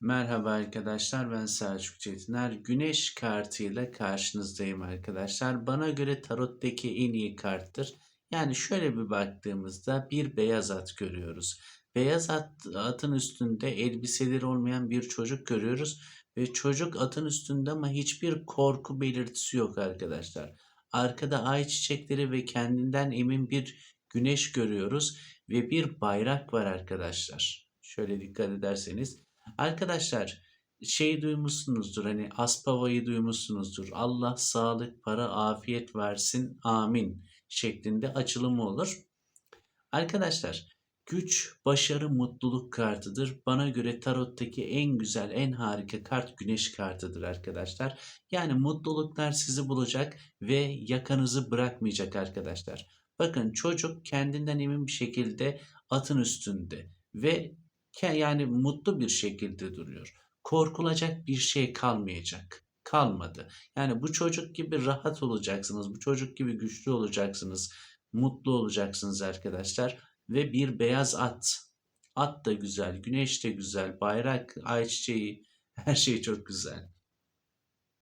Merhaba arkadaşlar ben Selçuk Çetiner. Güneş kartıyla karşınızdayım arkadaşlar. Bana göre tarottaki en iyi karttır. Yani şöyle bir baktığımızda bir beyaz at görüyoruz. Beyaz at, atın üstünde elbiseleri olmayan bir çocuk görüyoruz. Ve çocuk atın üstünde ama hiçbir korku belirtisi yok arkadaşlar. Arkada ay çiçekleri ve kendinden emin bir güneş görüyoruz. Ve bir bayrak var arkadaşlar. Şöyle dikkat ederseniz Arkadaşlar şey duymuşsunuzdur hani Aspava'yı duymuşsunuzdur. Allah sağlık, para, afiyet versin. Amin şeklinde açılımı olur. Arkadaşlar güç, başarı, mutluluk kartıdır. Bana göre tarottaki en güzel, en harika kart güneş kartıdır arkadaşlar. Yani mutluluklar sizi bulacak ve yakanızı bırakmayacak arkadaşlar. Bakın çocuk kendinden emin bir şekilde atın üstünde ve yani mutlu bir şekilde duruyor. Korkulacak bir şey kalmayacak. Kalmadı. Yani bu çocuk gibi rahat olacaksınız. Bu çocuk gibi güçlü olacaksınız. Mutlu olacaksınız arkadaşlar. Ve bir beyaz at. At da güzel, güneş de güzel, bayrak, ayçiçeği, her şey çok güzel.